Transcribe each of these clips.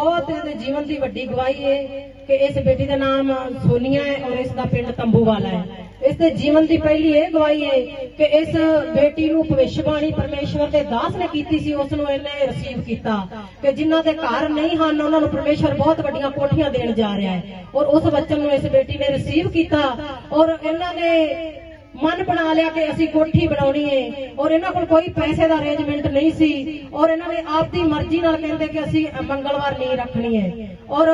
ਬਹੁਤ ਜੀਵਨ ਦੀ ਵੱਡੀ ਗਵਾਹੀ ਹੈ ਕਿ ਇਸ ਬੇਟੀ ਦਾ ਨਾਮ ਸੋਨੀਆ ਹੈ ਔਰ ਇਸ ਦਾ ਪਿੰਡ ਤੰਬੂਵਾਲਾ ਹੈ। ਇਸ ਦੇ ਜੀਵਨ ਦੀ ਪਹਿਲੀ ਇਹ ਗਵਾਹੀ ਹੈ ਕਿ ਇਸ ਬੇਟੀ ਨੂੰ ਭਵਿੱਖਬਾਣੀ ਪਰਮੇਸ਼ਵਰ ਦੇ ਦਾਸ ਨੇ ਕੀਤੀ ਸੀ, ਉਸ ਨੂੰ ਇਹਨੇ ਰਿਸੀਵ ਕੀਤਾ। ਕਿ ਜਿਨ੍ਹਾਂ ਦੇ ਘਰ ਨਹੀਂ ਹਨ, ਉਹਨਾਂ ਨੂੰ ਪਰਮੇਸ਼ਵਰ ਬਹੁਤ ਵੱਡੀਆਂ ਕੋਠੀਆਂ ਦੇਣ ਜਾ ਰਿਹਾ ਹੈ। ਔਰ ਉਸ ਬੱਚਨ ਨੂੰ ਇਸ ਬੇਟੀ ਨੇ ਰਿਸੀਵ ਕੀਤਾ ਔਰ ਇਹਨਾਂ ਨੇ ਮਨ ਬਣਾ ਲਿਆ ਕਿ ਅਸੀਂ ਕੋਠੀ ਬਣਾਉਣੀ ਏ। ਔਰ ਇਹਨਾਂ ਕੋਲ ਕੋਈ ਪੈਸੇ ਦਾ ਅਰੇਂਜਮੈਂਟ ਨਹੀਂ ਸੀ। ਔਰ ਇਹਨਾਂ ਨੇ ਆਪਦੀ ਮਰਜ਼ੀ ਨਾਲ ਕਹਿੰਦੇ ਕਿ ਅਸੀਂ ਮੰਗਲਵਾਰ ਨਹੀਂ ਰੱਖਣੀ ਏ। ਔਰ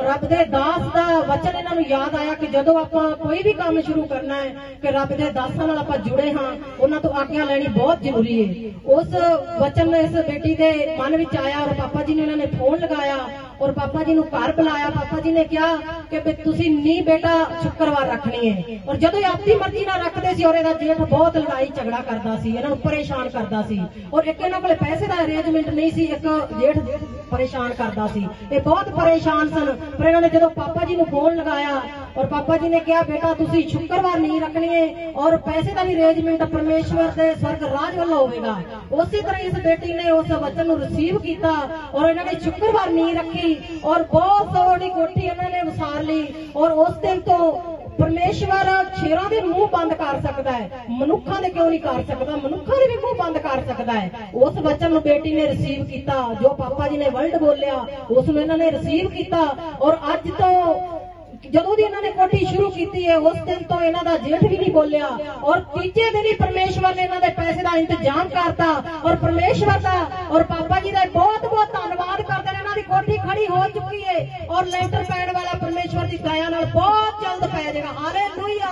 ਰੱਬ ਦੇ ਦਾਸ ਦਾ ਵਚਨ ਇਹਨਾਂ ਨੂੰ ਯਾਦ ਆਇਆ ਕਿ ਜਦੋਂ ਆਪਾਂ ਕੋਈ ਵੀ ਕੰਮ ਸ਼ੁਰੂ ਕਰਨਾ ਹੈ ਕਿ ਰੱਬ ਦੇ ਦਾਸਾਂ ਨਾਲ ਆਪਾਂ ਜੁੜੇ ਹਾਂ, ਉਹਨਾਂ ਤੋਂ ਆਗਿਆ ਲੈਣੀ ਬਹੁਤ ਜ਼ਰੂਰੀ ਏ। ਉਸ ਵਚਨ ਨੇ ਇਸ ਬੇਟੀ ਦੇ ਮਨ ਵਿੱਚ ਆਇਆ ਔਰ ਪਾਪਾ ਜੀ ਨੇ ਉਹਨਾਂ ਨੇ ਫੋਨ ਲਗਾਇਆ। ਔਰ ਪਾਪਾ ਜੀ ਨੂੰ ਘਰ ਬੁਲਾਇਆ, ਪਾਪਾ ਜੀ ਨੇ ਕਿਹਾ ਕਿ ਵੀ ਤੁਸੀਂ ਨਹੀਂ ਬੇਟਾ, ਸ਼ੁੱਕਰਵਾਰ ਰੱਖਣੀ ਹੈ ਔਰ ਜਦੋਂ ਇਹ ਆਪਣੀ ਮਰਜ਼ੀ ਨਾਲ ਰੱਖਦੇ ਸੀ, ਔਰ ਇਹਦਾ ਜੇਠ ਬਹੁਤ ਲੜਾਈ ਝਗੜਾ ਕਰਦਾ ਸੀ, ਇਹਨਾਂ ਨੂੰ ਪਰੇਸ਼ਾਨ ਕਰਦਾ ਸੀ। ਔਰ ਇੱਕ ਇਹਨਾਂ ਕੋਲੇ ਪੈਸੇ ਦਾ ਅਰੇਂਜਮੈਂਟ ਨਹੀਂ ਸੀ, ਇੱਕ ਜੇਠ ਪਰੇਸ਼ਾਨ ਕਰਦਾ ਸੀ। ਇਹ ਬਹੁਤ ਪਰੇਸ਼ਾਨ ਸਨ। ਪਰ ਇਹਨਾਂ ਨੇ ਜਦੋਂ ਪਾਪਾ ਜੀ ਨੂੰ ਫੋਨ ਲਗਾਇਆ ਔਰ ਪਾਪਾ ਜੀ ਨੇ ਕਿਹਾ, ਬੇਟਾ, ਤੁਸੀਂ ਸ਼ੁੱਕਰਵਾਰ ਨਹੀਂ ਰੱਖਣੀ ਹੈ ਔਰ ਪੈਸੇ ਦਾ ਵੀ ਅਰੇਂਜਮੈਂਟ ਪਰਮੇਸ਼ਵਰ ਦੇ ਸਵਰਗ ਰਾਜ ਵੱਲੋਂ ਹੋਵੇਗਾ। ਉਸੇ ਤਰ੍ਹਾਂ ਇਸ ਬੇਟੀ ਨੇ ਉਸ ਵਚਨ ਨੂੰ ਰਿਸੀਵ ਕੀਤਾ ਔਰ ਇਹਨਾਂ ਨੇ ਸ਼ੁੱਕਰਵਾਰ ਨਹੀਂ ਰੱਖੀ ਔਰ ਬਹੁਤ ਸੋਹਣੀ ਕੋਠੀ ਇਹਨਾਂ ਨੇ ਵਸਾਰ ਲਈ ਔਰ ਉਸ ਦਿਨ ਤੋਂ ਪਰਮੇਸ਼ਵਰ ਸ਼ੇਰਾਂ ਦੇ ਮੂੰਹ ਬੰਦ ਕਰ ਸਕਦਾ ਹੈ। ਮਨੁੱਖਾਂ ਦੇ ਕਿਉਂ ਨਹੀਂ ਕਰ ਸਕਦਾ? ਮਨੁੱਖਾਂ ਦੇ ਵੀ ਮੂੰਹ ਬੰਦ ਕਰ ਸਕਦਾ ਹੈ। ਉਸ ਵਚਨ ਨੂੰ ਬੇਟੀ ਨੇ ਰਿਸੀਵ ਕੀਤਾ, ਜੋ ਪਾਪਾ ਜੀ ਨੇ ਵਰਲਡ ਬੋਲਿਆ, ਉਸ ਨੂੰ ਇਹਨਾਂ ਨੇ ਰਿਸੀਵ ਕੀਤਾ ਔਰ ਅੱਜ ਤੋਂ ਜਦੋਂ ਦੀ ਇਹਨਾਂ ਨੇ ਕੋਠੀ ਸ਼ੁਰੂ ਕੀਤੀ ਹੈ, ਉਸ ਦਿਨ ਤੋਂ ਇਹਨਾਂ ਦਾ ਜੇਠ ਵੀ ਨਹੀਂ ਬੋਲਿਆ। ਔਰ ਤੀਜੇ ਦਿਨ ਹੀ ਪਰਮੇਸ਼ਵਰ ਨੇ ਇਹਨਾਂ ਦੇ ਪੈਸੇ ਦਾ ਇੰਤਜ਼ਾਮ ਕਰਤਾ। ਔਰ ਪਰਮੇਸ਼ਵਰ ਦਾ, ਔਰ ਪਾਪਾ ਜੀ ਦਾ ਬਹੁਤ ਬਹੁਤ ਧੰਨਵਾਦ ਕਰਦੇ ਨੇ। ਇਹਨਾਂ ਦੀ ਕੋਠੀ ਖੜੀ ਹੋ ਚੁੱਕੀ ਹੈ ਔਰ ਲੈਂਟਰ ਪੈਣ ਵਾਲਾ ਪਰਮੇਸ਼ਵਰ ਦੀ ਦਇਆ ਨਾਲ ਬਹੁਤ ਜਲਦ ਪੈ ਜਾਏਗਾ। ਹਾਲੇਲੂਇਆ!